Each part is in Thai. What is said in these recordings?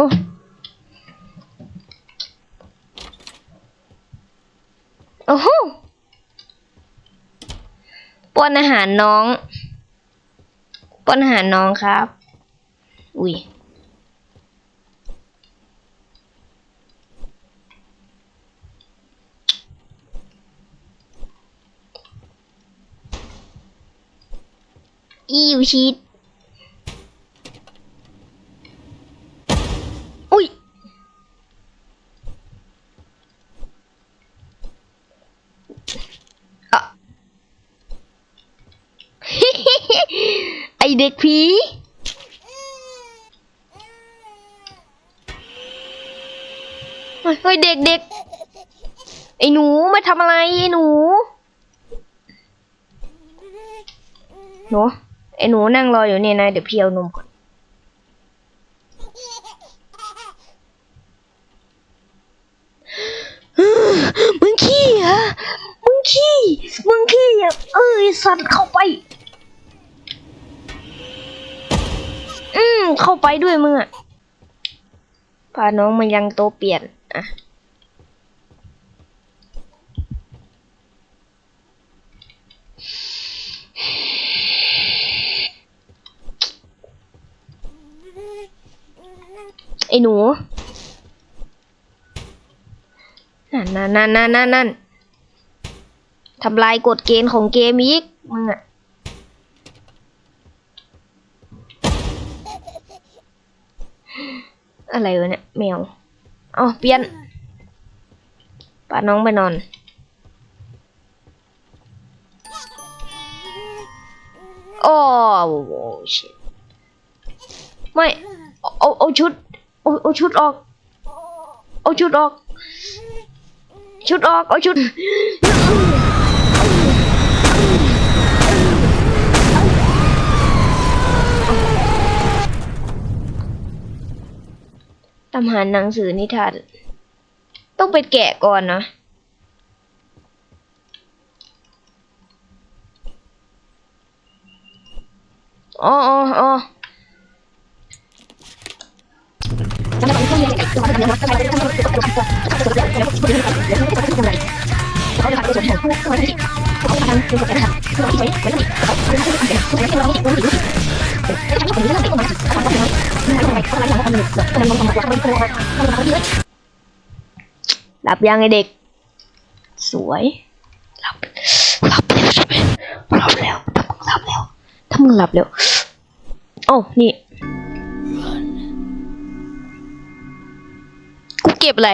อ้โอ้โหป้อนอาหารน้องป้อนอาหารน้องครับ อุ้ยอีวชีตอุ้ย อะ ไอ เด็กผี เฮ้ยเด็กเด็กไอ้หนูมาทำอะไรไอ้หนู หนูไอ้หนูนั่งรออยู่เนี่ยนะ เดี๋ยวพี่เอานมก่อน มึงขี้เหรอมึงขี้ มึงขี้อะเอ้ยสัตว์เข้าไป อืม เข้าไปด้วยมึงอะ พาน้องมายังโตเปลี่ยน อะ ไอ้หนู นั่นนั่นนั่นนั่นนั่นนั่นทำลายกฎเกณฑ์ของเกมอีกมึงอะ อะไรวะเนี่ยแมวเอเปลี่ยนป้าน้องไปนอน โอ้โหชิไม่เอาเอาเอาชุดเอาเอาชุดออก เอาชุดออก ชุดออก เอาชุดำหาหนังสือนิทาน ต้องไปแกะก่อนนะอ๋ออ๋ออ๋อ หลับยังไอเด็ก สวยหลับหลับแล้วใช่ไหมหลับแล้วถ้ามึงหลับแล้วถ้ามึงหลับแล้วโอ้นี่กูเก็บอะไร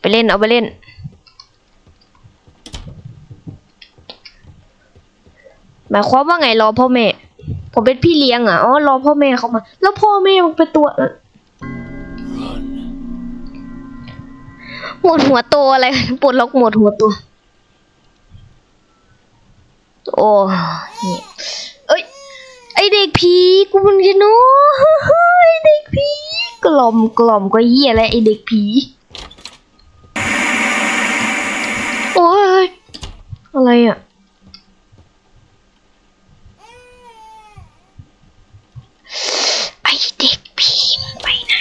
ไปเล่นเอาไปเล่นหมายความว่าไงรอพ่อแม่ ผมเป็นพี่เลี้ยงอะอ๋อรอพ่อแม่เขามา แล้วพ่อแม่มันเป็นตัวหมดหัวโตอะไรปวดล็อกหมดหัวตัวโอ้นี่เอ้ย ไอเด็กผีกูมันจะโน้ไอเด็กผีกล่อมกล่อมก็เหี้ยแล้วไอเด็กผีโอ้ยอะไรอะ ไอเด็กผีมึงไปไหน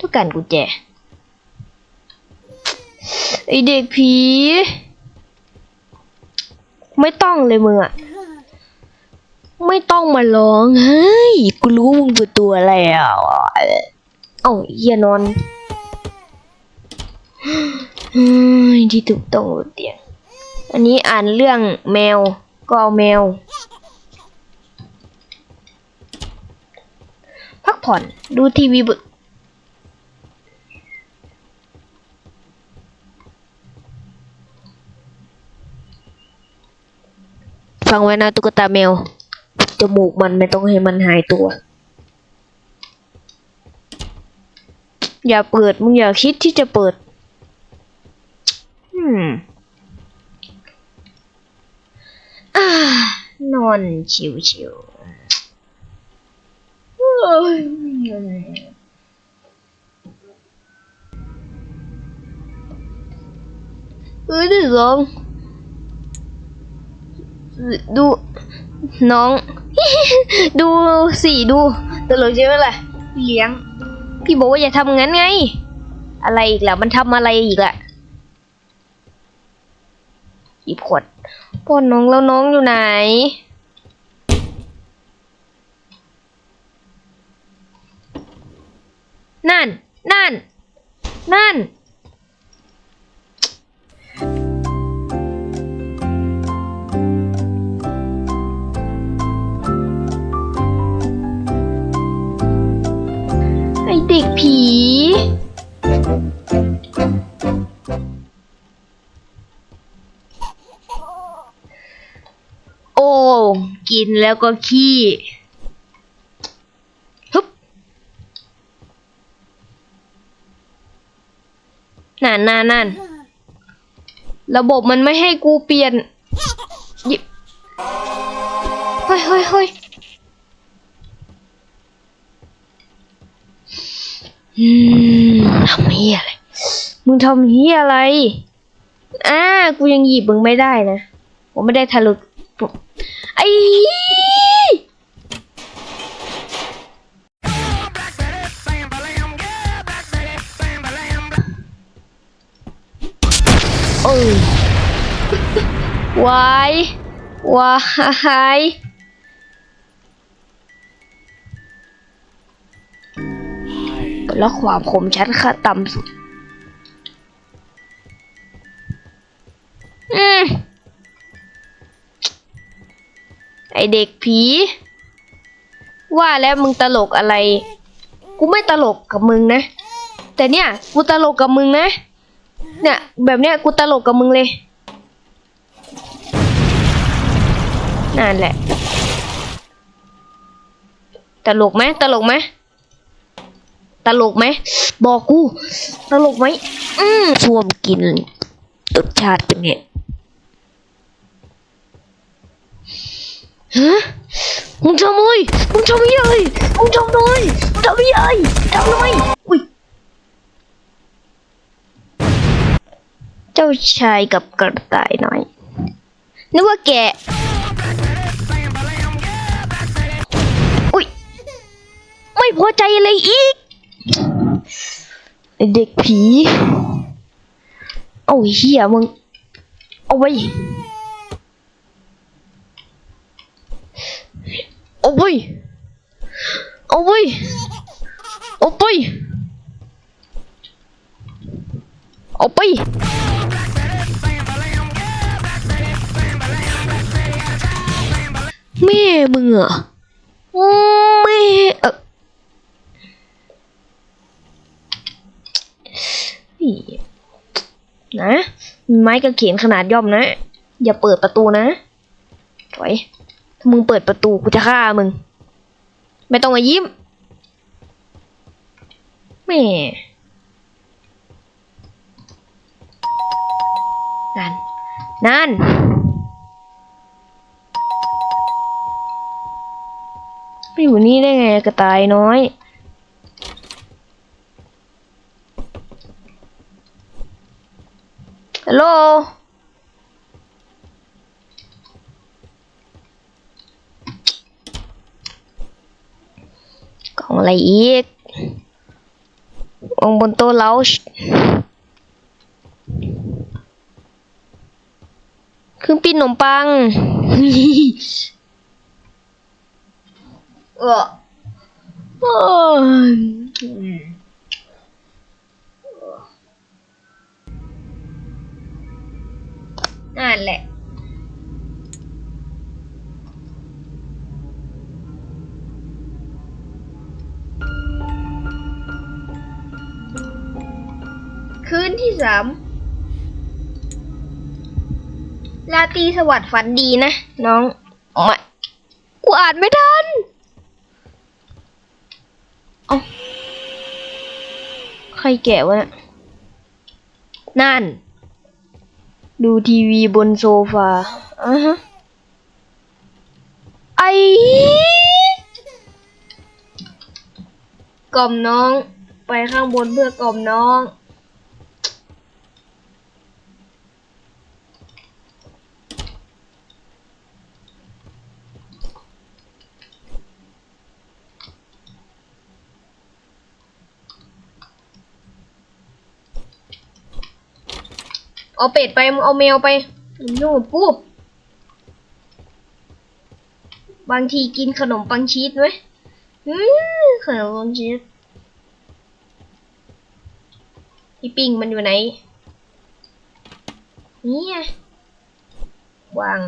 ต้อง การกุญแจไอเด็กผี ไม่ต้องเลยมึงอะไม่ต้องมาร้อง เฮ้ย กูรู้มึงเป็นตัวอะไรอะเอ้าเฮียนอนเฮ้ยที่ถูกต้องบนเตียงอันนี้อ่านเรื่องแมว ก็เอาแมว พักผ่อนดูทีวี ฟังไว้นะตุ๊กตาแมว จมูกมันไม่ต้องให้มันหายตัว อย่าเปิด มึงอย่าคิดที่จะเปิด อืมอ่านอนชิวๆเอ้ยเอ้ยเดี๋ยวลอง ดูน้อง ดูสิดูตลกใช่ไหมล่ะเลี้ยง พี่บอกว่าอย่าทำงั้นไง อะไรอีกล่ะ มันทำอะไรอีกล่ะหยิบขวดป้อนน้องแล้วน้องอยู่ไหน นั่น นั่น นั่น เด็กผี โอ้ กินแล้วก็ขี้ฮึบนั่นนั่นนั่นระบบมันไม่ให้กูเปลี่ยนหยิบเฮ้ยเฮ้ยเฮ้ย อืมทำเฮียอะไร มึงทำเฮียอะไร อ่า กูยังหยิบมึงไม่ได้นะ ผมไม่ได้ทะลุไอ้โอ้ยวายวาย แล้วความคมชัดค่าต่ำสุด อืม ไอเด็กผี ว่าแล้วมึงตลกอะไร กูไม่ตลกกับมึงนะ แต่เนี่ย กูตลกกับมึงนะ เนี่ย แบบเนี้ยกูตลกกับมึงเลย นั่นแหละ ตลกไหมตลกไหม ตลกไหม บอกกู ตลกไหม อืมชวมกินรสชาติเป็นไงฮะมึงทำไมมึงทำยังไงมึงทำไมมึงทำยังไงทำไมอุ้ยเจ้าชายกับกระต่ายน้อย นึกว่าแกอุ้ย ไม่พอใจอะไรอีก เด็กผีเอาเหี้ยมึง เอาไปเอาไปเอาไปเอาไป เอาไปแม่มึงเหรอแม่เออ นี่นะมีไม้กางเขนขนาดย่อมนะ อย่าเปิดประตูนะถอยถ้ามึงเปิดประตูกูจะฆ่ามึง ไม่ต้องมายิ้มแม่นั่น นั่นไปอยู่นี่ได้ไงกระต่ายน้อย ฮัลโหล còn อะไรอีกวางบนโต๊ะเราเครื่องปิ้นขนมปังเออโอ้ยนั่นแหละ ที่สามลาตรีสวัสดิ์ฝันดีนะ น้องมากูอ่านไม่ทันเอาใครแกะวะเนี่ยนั่น ดูทีวีบนโซฟาอะฮะไอกล่อมน้อง ไปข้างบนเพื่อกล่อมน้อง เอาเป็ดไปมึงเอาแมวไปยุ่งกับกูบางทีกินขนมปังชีสไหมขนมปังชีสพี่ปิงมันอยู่ไหนนี่ยวาง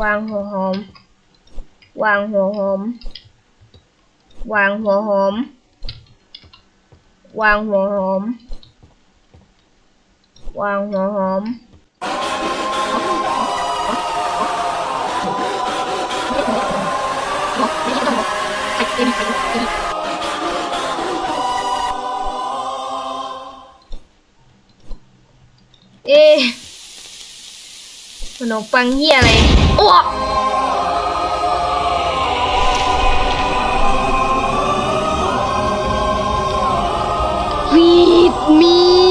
วางหัวหอม วางหัวหอม วางหัวหอม วางหัวหอม วางหัวหอมเอ๊ะขนมปังเฮียอะไรอ้วก วีดมี